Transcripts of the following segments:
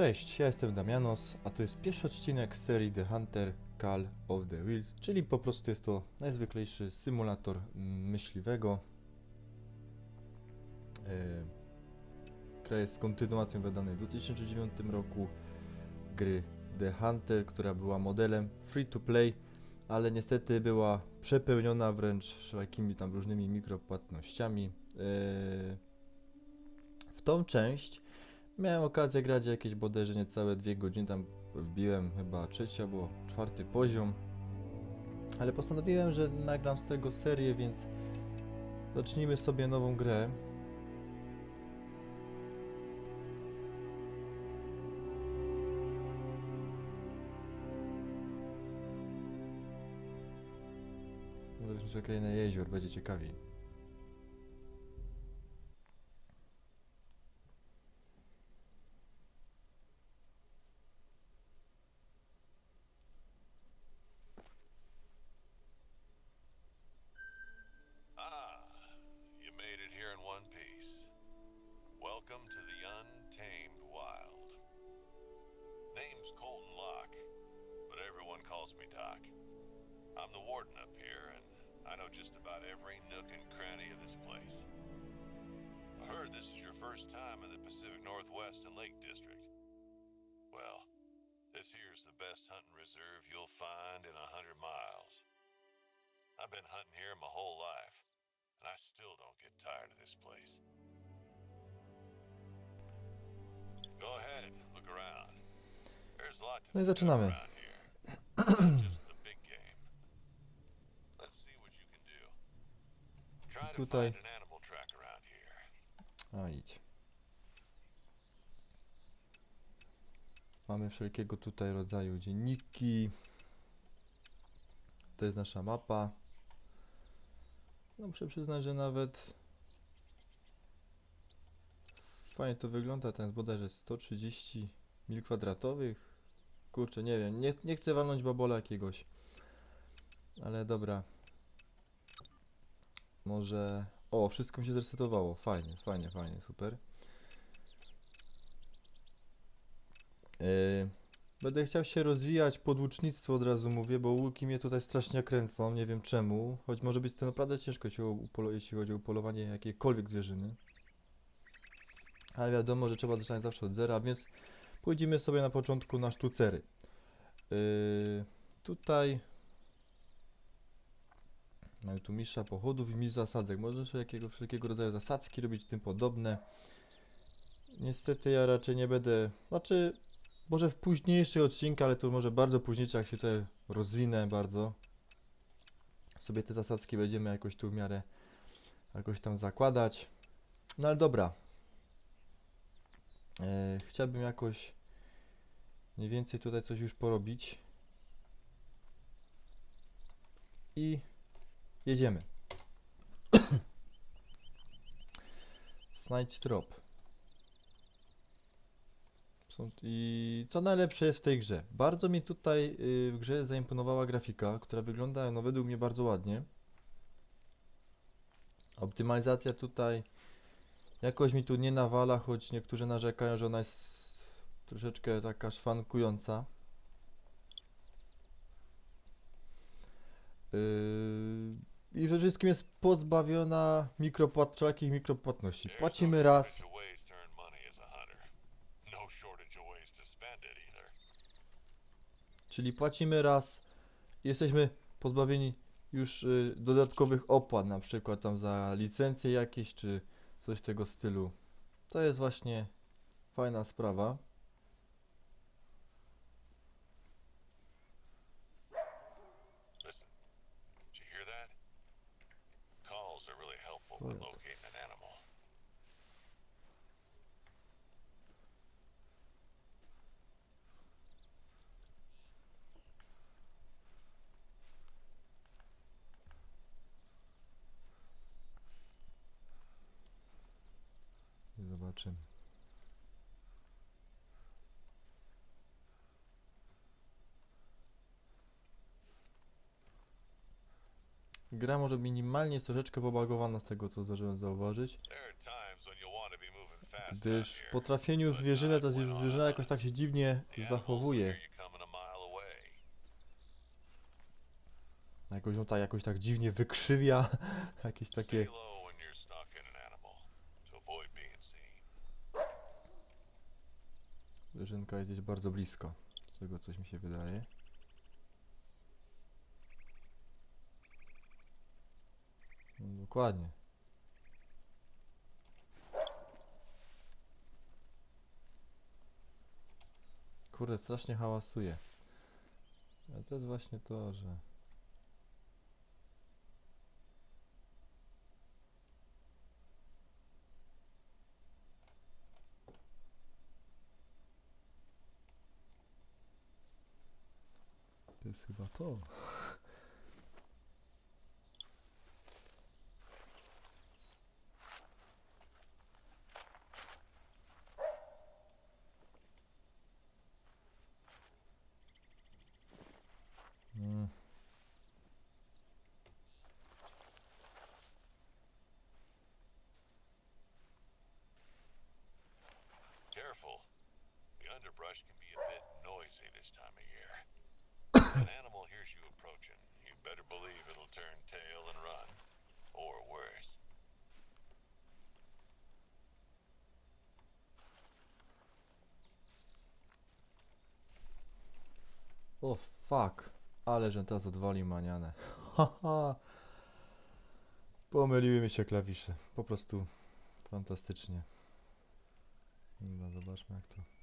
Cześć, ja jestem Damianos, a to jest pierwszy odcinek serii The Hunter Call of the Wild, czyli po prostu jest to najzwyklejszy symulator myśliwego. Gra jest kontynuacją wydanej w 2009 roku gry The Hunter, która była modelem free to play, ale niestety była przepełniona wręcz wszelakimi tam różnymi mikropłatnościami. E, W tą część Miałem okazję grać jakieś bodajże niecałe dwie godziny, tam wbiłem chyba trzeci albo czwarty poziom. Ale postanowiłem, że nagram z tego serię, więc zacznijmy sobie nową grę. Zobaczmy sobie kolejne jezior, będzie ciekawiej. Every nook and cranny of this place. I heard this is your first time in the Pacific Northwest and Lake District. Well, this here's the best hunting reserve you'll find in a hundred miles. I've been hunting here my whole life, and I still don't get tired of this place. Go ahead, look around. There's a lot to No i zaczynamy. Tutaj-. A idź. Mamy wszelkiego tutaj rodzaju dzienniki. To jest nasza mapa. No muszę przyznać, że nawet fajnie to wygląda. Ten jest bodajże 130 mil kwadratowych. Kurczę, nie wiem. Nie, nie chcę walnąć babola jakiegoś. Ale dobra. Może... O, wszystko mi się zresetowało. Fajnie, fajnie, fajnie, super. Yy, będę chciał się rozwijać pod łucznictwo od razu mówię, bo łuki mnie tutaj strasznie kręcą, nie wiem czemu. Choć może być to naprawdę ciężko, jeśli chodzi o upolowanie jakiejkolwiek zwierzyny. Ale wiadomo, że trzeba zaczynać zawsze od zera, więc pójdziemy sobie na początku na sztucery. Yy, tutaj Mamy tu mistrza pochodów i mistrz zasadzek. Można sobie jakiego, wszelkiego rodzaju zasadzki robić, tym podobne. Niestety ja raczej nie będę, znaczy może w późniejszych odcinkach, ale to może bardzo późniejsze, jak się tutaj rozwinę bardzo. Sobie te zasadzki będziemy jakoś tu w miarę jakoś tam zakładać. No ale dobra. E, chciałbym jakoś mniej więcej tutaj coś już porobić. I Jedziemy. Znajdź trop. I co najlepsze jest w tej grze? Bardzo mi tutaj y, w grze zaimponowała grafika, która wygląda no według mnie bardzo ładnie. Optymalizacja tutaj jakoś mi tu nie nawala, choć niektórzy narzekają, że ona jest troszeczkę taka szwankująca. Yy, I przede wszystkim jest pozbawiona mikropłat, wszelakich mikropłatności. Płacimy raz. No czyli płacimy raz, i jesteśmy pozbawieni już y, dodatkowych opłat, na przykład tam za licencje jakieś, czy coś tego stylu. To jest właśnie fajna sprawa. Zobaczymy. Gra może minimalnie jest troszeczkę pobagowana z tego, co zdążyłem zauważyć. Gdyż po trafieniu zwierzynę ta zwierzyna jakoś tak się dziwnie zachowuje. Jakoś ją tak, jakoś tak dziwnie wykrzywia, jakieś takie... Zwierzynka jest gdzieś bardzo blisko, z tego coś mi się wydaje. No, dokładnie. Kurde, strasznie hałasuje. Ale to jest właśnie to, że... To jest chyba O fuck. Ale że teraz odwalił manianę. Haha. Pomyliły mi się klawisze. Po prostu fantastycznie. Dobra, zobaczmy jak to.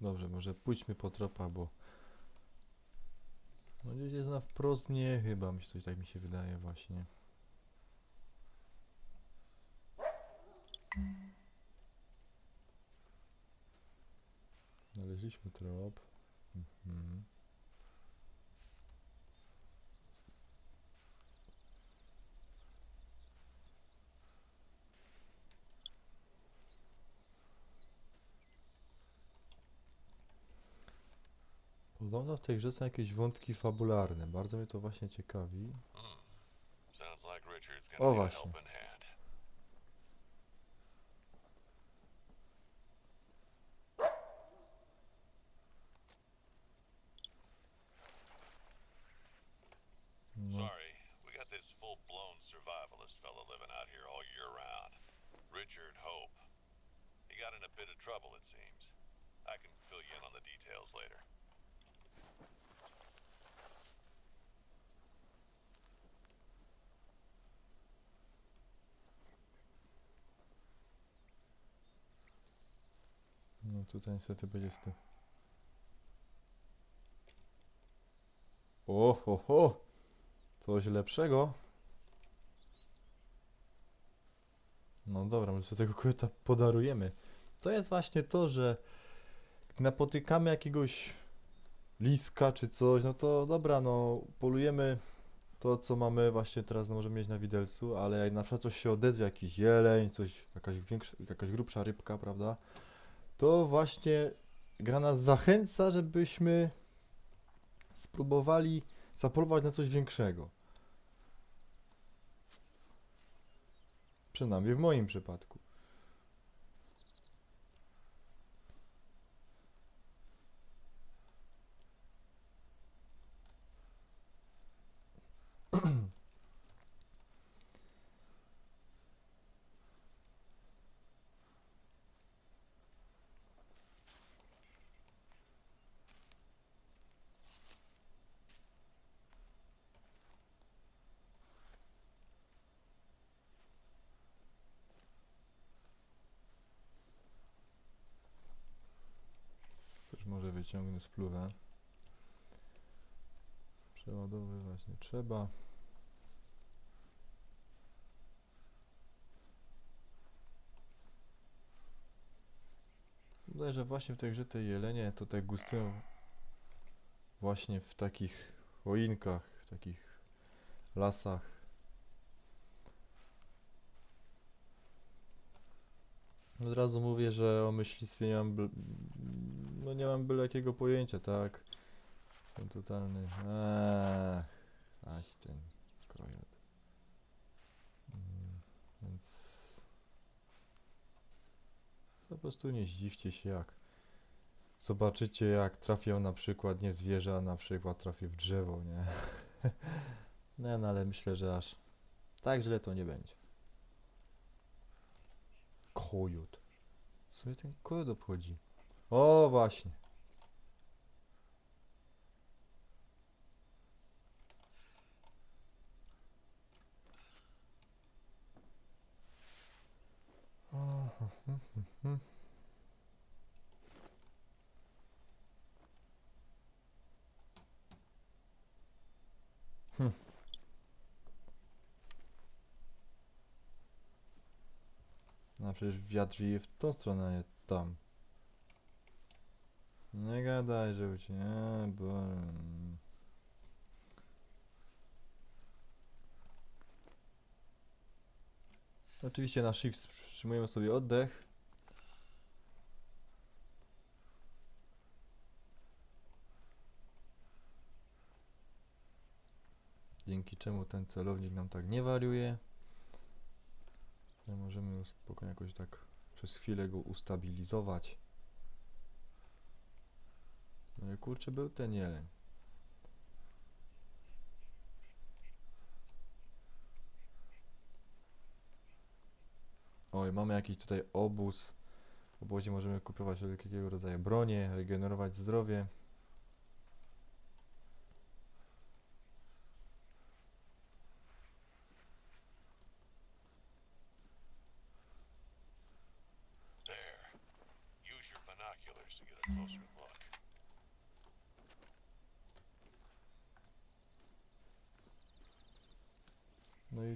Dobrze, może pójdźmy po tropach, bo no gdzieś jest na wprost nie chyba, mi coś tak mi się wydaje właśnie. Znaleźliśmy trop. Mhm. Podobno w tej grze są jakieś wątki fabularne. Bardzo mnie to właśnie ciekawi. Hmm. O, właśnie. No, Sorry, we got this full-blown survivalist fella living out here all year round. Richard Hope. He got in a bit of trouble, it seems. I can fill you in on the details later. no tutaj niestety będzie z tym. O, ho, ho! Coś lepszego. No dobra, może sobie tego kobieta podarujemy. To jest właśnie to, że napotykamy jakiegoś liska czy coś, no to dobra, no polujemy to, co mamy właśnie teraz, no możemy mieć na widelcu, ale jak na przykład coś się odezwie, jakiś jeleń, coś, jakaś większa, jakaś grubsza rybka, prawda, to właśnie gra nas zachęca, żebyśmy spróbowali zapolować na coś większego. Przynajmniej w moim przypadku. ściągnę spluwę. Przeładowywać nie trzeba. Wydaje, że właśnie w tej grze te jelenie to tak gustują właśnie w takich choinkach, w takich lasach. Od razu mówię, że o myślistwie nie mam no nie mam byle jakiego pojęcia, tak? Jestem totalny. Eee, aś ten kojot. Mm, Więc po prostu nie zdziwcie się jak zobaczycie jak trafią na przykład nie zwierzę, a na przykład trafię w drzewo, nie? nie, no ale myślę, że aż tak źle to nie będzie. Kojot. Co mnie ten kojot obchodzi? O, właśnie. No przecież wiatr wieje w tą stronę, a nie tam. Nie gadaj, że cię nie. Oczywiście na shift wstrzymujemy sobie oddech. Dzięki czemu ten celownik nam tak nie wariuje. Możemy spokojnie jakoś tak przez chwilę go ustabilizować. No i kurczę, był ten jeleń. Oj, mamy jakiś tutaj obóz. W obozie możemy kupować wszelkiego rodzaju bronie, regenerować zdrowie.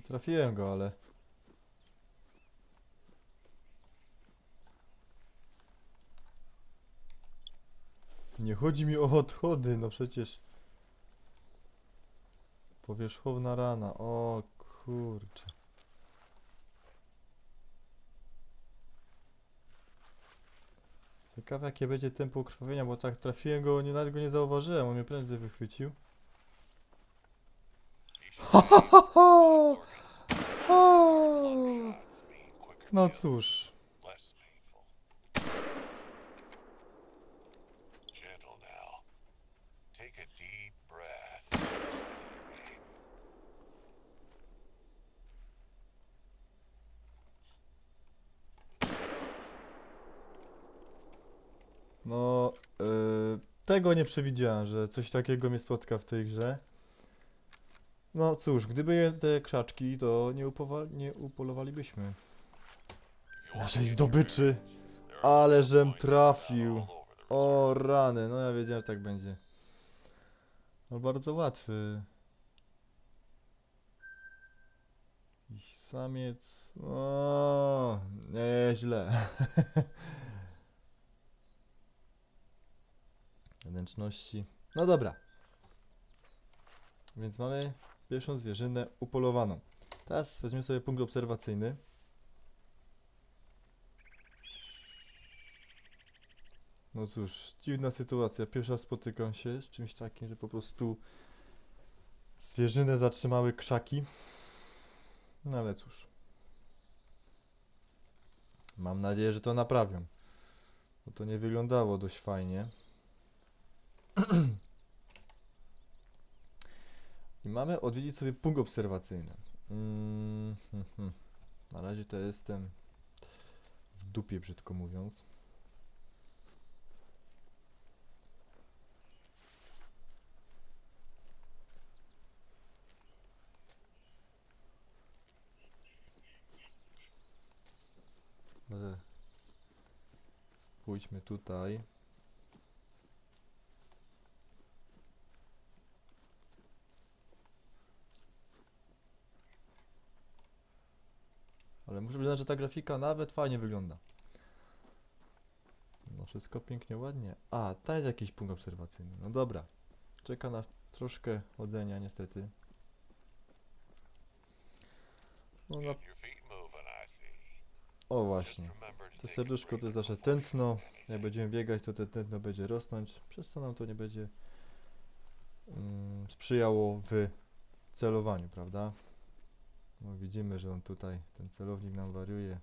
Trafiłem go, ale... Nie chodzi mi o odchody, no przecież... Powierzchowna rana, o kurczę. Ciekawe jakie będzie tempo krwawienia, bo tak trafiłem go, nie, nawet go nie zauważyłem, on mnie prędzej wychwycił. Your aim. no yy, tego nie przewidziałem, że coś takiego mnie spotka w tej grze. No cóż, gdyby je te krzaczki, to nie, upowa- nie upolowalibyśmy. Naszej zdobyczy. Ale żem trafił. O rany, no ja wiedziałem, że tak będzie. No bardzo łatwy. Jakiś samiec. O, nieźle. Wnętrzności. No dobra. Więc mamy pierwszą zwierzynę upolowaną. Teraz weźmiemy sobie punkt obserwacyjny. No cóż, dziwna sytuacja. Pierwsza spotykam się z czymś takim, że po prostu zwierzynę zatrzymały krzaki. No ale cóż. Mam nadzieję, że to naprawią. Bo to nie wyglądało dość fajnie. I mamy odwiedzić sobie punkt obserwacyjny. Mm, hmm, hmm. Na razie to jestem w dupie, brzydko mówiąc. Może pójdźmy tutaj. Ale muszę przyznać, że ta grafika nawet fajnie wygląda. Muszę Wszystko pięknie, ładnie. A, tam jest jakiś punkt obserwacyjny. No dobra. Czeka nas troszkę chodzenia niestety. No na... O właśnie. To To serduszko to jest nasze tętno. Jak będziemy biegać, to te tętno będzie rosnąć, przez co nam to nie będzie mm, sprzyjało w celowaniu, prawda? No widzimy, że on tutaj, ten celownik nam wariuje.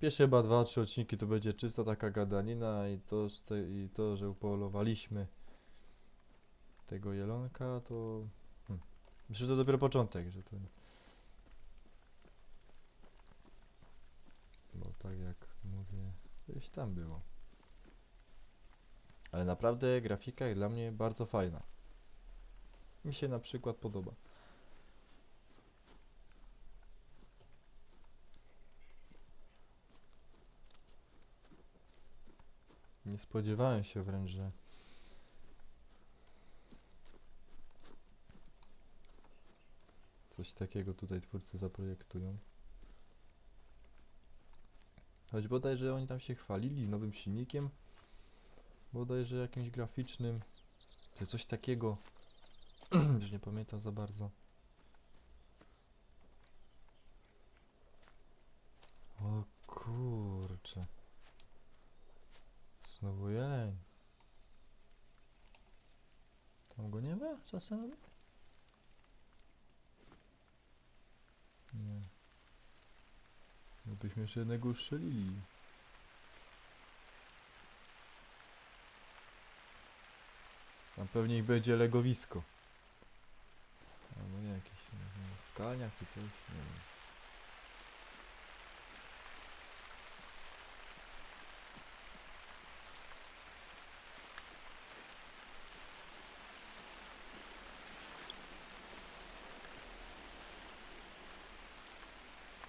Pierwsze chyba dwa, trzy odcinki to będzie czysta taka gadanina i to, i to że upolowaliśmy tego jelonka, to hmm. myślę, że to dopiero początek, że to Bo tak jak mówię, gdzieś tam było. Ale naprawdę grafika jest dla mnie bardzo fajna. Mi się na przykład podoba. Nie spodziewałem się wręcz, że coś takiego tutaj twórcy zaprojektują. Choć bodajże oni tam się chwalili nowym silnikiem. Bodajże jakimś graficznym. Jest coś takiego. Już nie pamiętam za bardzo. O kurcze. Znowu jeleń. Tam go nie ma czasami? Nie. No byśmy jeszcze jednego ustrzelili. Tam pewnie ich będzie legowisko. Albo nie, jakiś nie skalniak czy coś, nie wiem.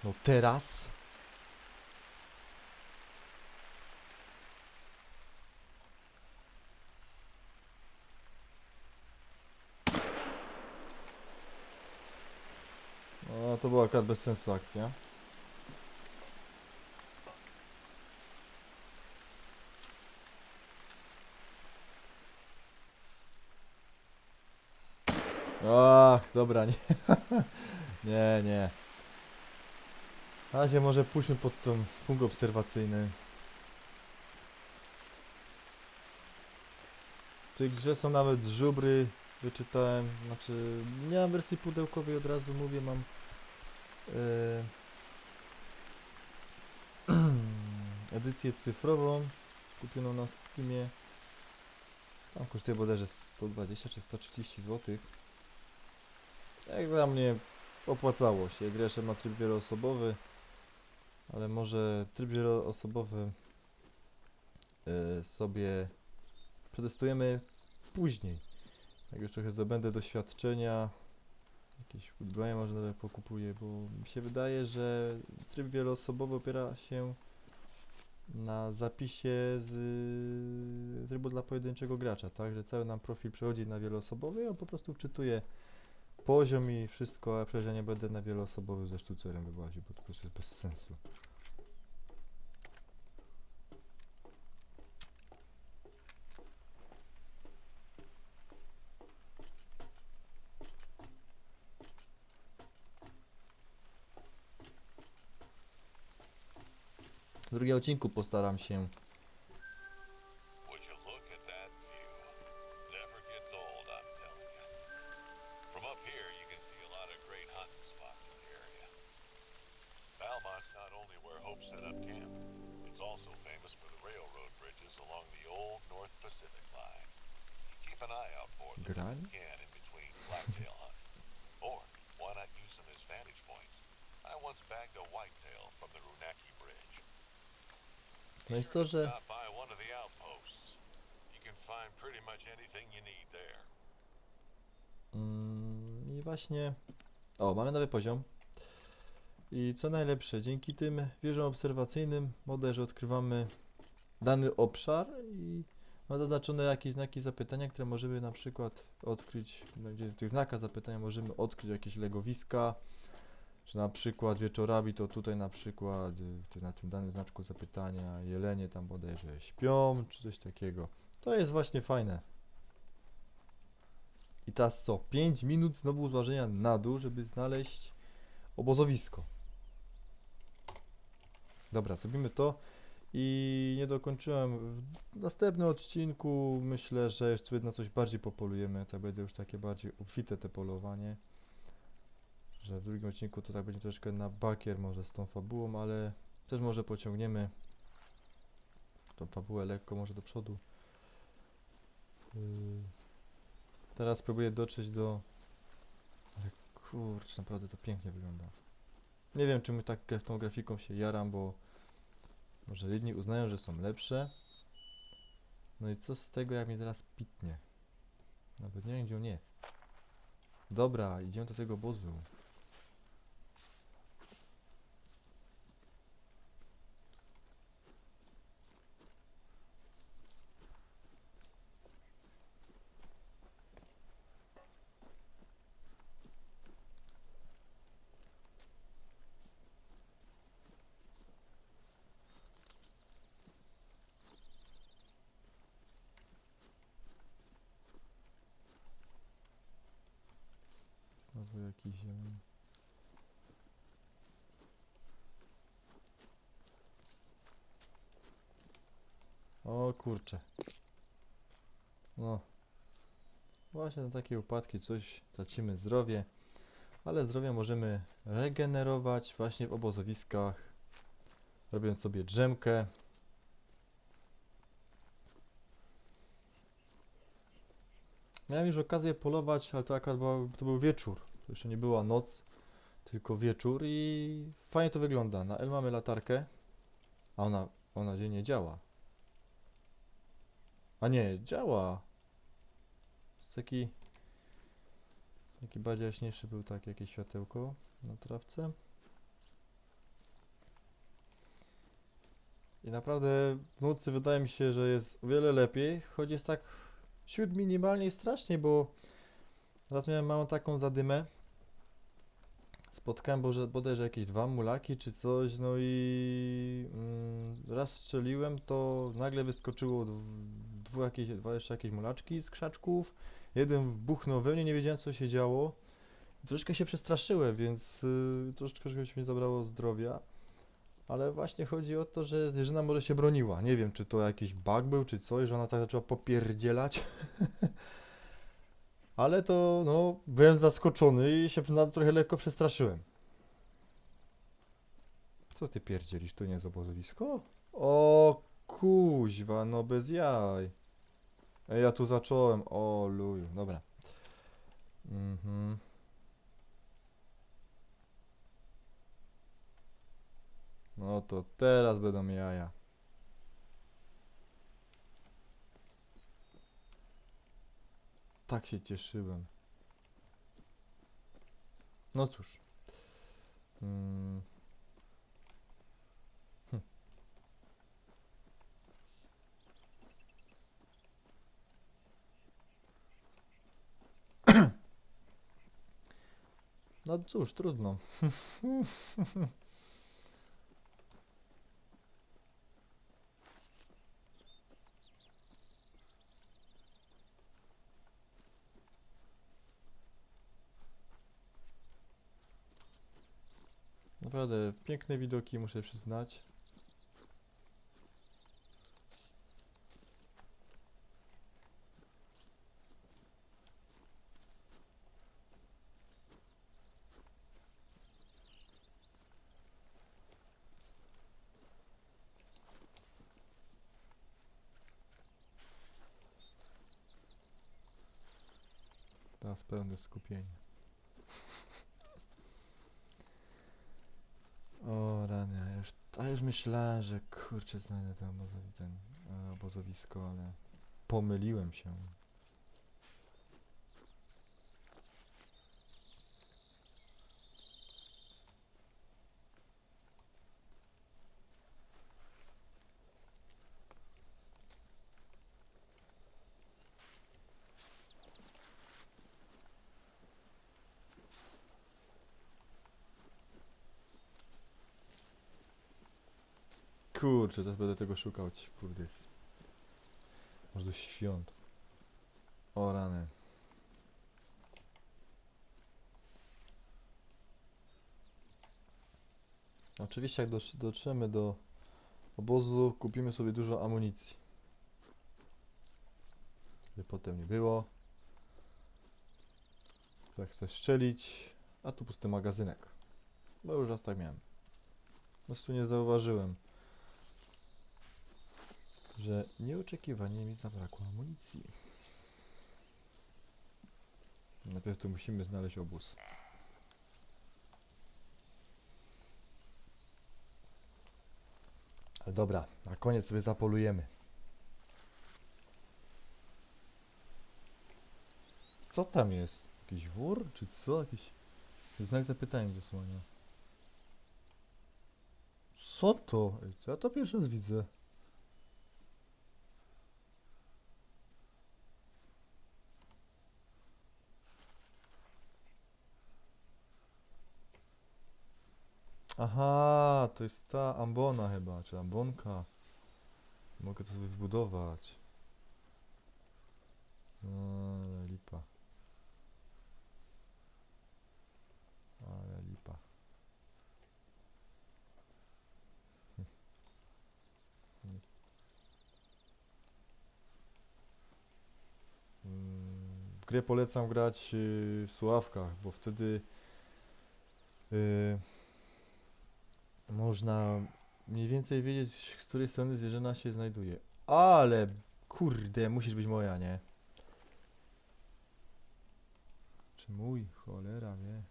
No teraz? No to była akurat bez sensu akcja. Ach, dobra, nie. nie, nie. Na razie może pójdźmy pod tą punkt obserwacyjny. W tej grze są nawet żubry, wyczytałem, znaczy nie mam wersji pudełkowej od razu mówię, mam e, edycję cyfrową kupioną na Steamie. Tam kosztuje bodajże 120 czy 130 zł. Jak dla mnie opłacało się. Gra jeszcze ma tryb wieloosobowy, ale może tryb wieloosobowy y, sobie przetestujemy później. Jak już trochę zdobędę doświadczenia, jakieś bronie może nawet pokupuję, bo mi się wydaje, że tryb wieloosobowy opiera się na zapisie z y, trybu dla pojedynczego gracza, tak? Że cały nam profil przechodzi na wieloosobowy, a po prostu wczytuje poziom i wszystko, a przecież ja nie będę na wieloosobowy ze sztucerem wyłaził, bo to po prostu jest bez sensu. Drugim odcinku postaram się need there. Mm, I właśnie. O, mamy nowy poziom. I co najlepsze, dzięki tym wieżom obserwacyjnym bodajże odkrywamy dany obszar i ma zaznaczone jakieś znaki zapytania, które możemy na przykład odkryć, no, gdzie w tych znakach zapytania możemy odkryć jakieś legowiska, że na przykład wieczorami to tutaj na przykład y, na tym danym znaczku zapytania jelenie tam bodajże śpią, czy coś takiego. To jest właśnie fajne. I teraz co? 5 minut znowu zważenia na dół, żeby znaleźć obozowisko. Dobra, zrobimy to. I nie dokończyłem w następnym odcinku. Myślę, że jeszcze na coś bardziej popolujemy. To będzie już takie bardziej obfite te polowanie. Że w drugim odcinku to tak będzie troszkę na bakier może z tą fabułą, ale też może pociągniemy tą fabułę lekko może do przodu. Yy. Teraz spróbuję dotrzeć do... Ale kurczę, naprawdę to pięknie wygląda. Nie wiem, czy my tak tą grafiką się jaram, bo może jedni uznają, że są lepsze. No i co z tego, jak mnie teraz pitnie? Nawet nie wiem, gdzie on jest. Dobra, idziemy do tego obozu. Znowu jakiś zielony. O kurcze. No. Właśnie na takie upadki coś tracimy zdrowie, ale zdrowie możemy regenerować właśnie w obozowiskach, robiąc sobie drzemkę. Miałem już okazję polować, ale to akurat była, to był wieczór. To jeszcze nie była noc, tylko wieczór i fajnie to wygląda. Na L mamy latarkę, a ona, ona nie działa. A nie, działa. Jest taki, taki bardziej jaśniejszy był tak jakieś światełko na trawce. I naprawdę w nocy wydaje mi się, że jest o wiele lepiej, choć jest tak wśród minimalnie strasznie, bo raz miałem małą taką zadymę. Spotkałem boże, bodajże jakieś dwa mulaki czy coś, no i mm, raz strzeliłem, to nagle wyskoczyło dw, dwu jakieś, dwa jeszcze jakieś mulaczki z krzaczków. Jeden buchnął we mnie, nie wiedziałem co się działo. Troszkę się przestraszyłem, więc y, troszeczkę mi zabrało zdrowia. Ale właśnie chodzi o to, że zwierzyna może się broniła. Nie wiem, czy to jakiś bug był, czy coś, że ona tak zaczęła popierdzielać. Ale to, no, byłem zaskoczony i się trochę lekko przestraszyłem. Co ty pierdzielisz? Tu nie jest obozowisko? O, kuźwa, no bez jaj. Ej, ja tu zacząłem. O, luju, dobra. Mhm. No to teraz będą jaja. Tak się cieszyłem. No cóż. Mm. No cóż, trudno. Naprawdę piękne widoki, muszę przyznać. Teraz pełne skupienie. O rany, a już, a już myślałem, że kurczę znajdę ten e, obozowisko, ale pomyliłem się. Kurczę, teraz będę tego szukał. Ci, kurde, jest. Może do świąt. O rany. Oczywiście jak dotrz- dotrzemy do obozu, kupimy sobie dużo amunicji. Żeby potem nie było. Jak chcę strzelić, a tu pusty magazynek. Bo już raz tak miałem. Po prostu nie zauważyłem, że nieoczekiwanie mi zabrakło amunicji. Najpierw to musimy znaleźć obóz. Ale dobra, na koniec sobie zapolujemy. Co tam jest? Jakiś wór? Czy co? Jakiś... Znak zapytania zasłania. Co to? Ja to pierwszy raz widzę. Aha, to jest ta ambona chyba, czy ambonka. Mogę to sobie wbudować. No, ale lipa. Ale lipa. Hm. Nie. Mm, W grę polecam grać yy, w słuchawkach, bo wtedy yy, można mniej więcej wiedzieć, z której strony zwierzyna się znajduje. Ale kurde, musisz być moja, nie? Czy mój? Cholera, wie.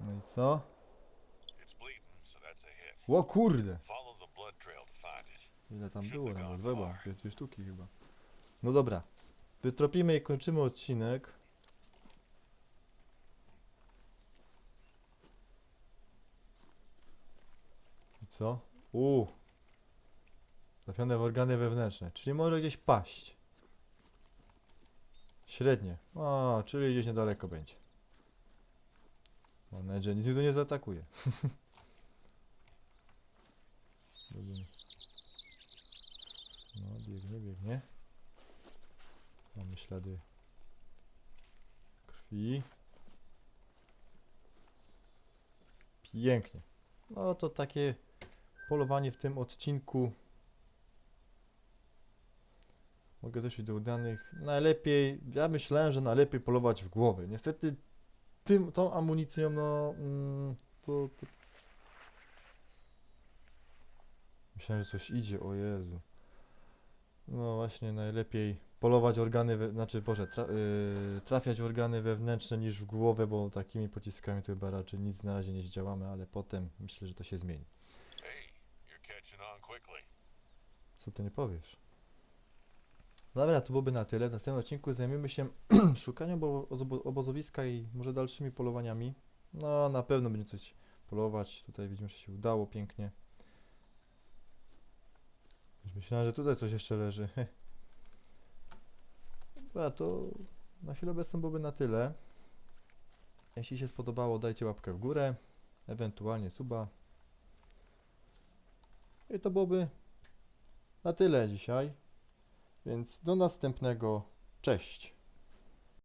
No i co? O kurde! Follow the blood trail to find it. Ile tam było nawet? Weba, dwie, dwie sztuki chyba. No dobra. Wytropimy i kończymy odcinek. I co? Uuu. Trafione w organy wewnętrzne, czyli może gdzieś paść. Średnie. O, czyli gdzieś niedaleko będzie. Mam nadzieję, że nic mi tu nie zaatakuje. Biegnie. Mamy ślady krwi. Pięknie. No to takie polowanie w tym odcinku. Mogę zejść do udanych. Najlepiej, ja myślałem, że najlepiej polować w głowę. Niestety tym, tą amunicją, no mm, to, to... Myślałem, że coś idzie, o Jezu. No właśnie, najlepiej polować organy, we, znaczy Boże, tra, yy, trafiać w organy wewnętrzne niż w głowę, bo takimi pociskami to chyba raczej nic na razie nie zdziałamy, ale potem myślę, że to się zmieni. Co ty nie powiesz? Dobra, to byłoby na tyle. W następnym odcinku zajmiemy się szukaniem obo- obo- obozowiska i może dalszymi polowaniami. No, na pewno będzie coś polować. Tutaj widzimy, że się udało pięknie. Myślałem, że tutaj coś jeszcze leży. Dobra, to na chwilę obecną byłoby na tyle. Jeśli się spodobało, dajcie łapkę w górę, ewentualnie suba. I to byłoby na tyle dzisiaj. Więc do następnego. Cześć.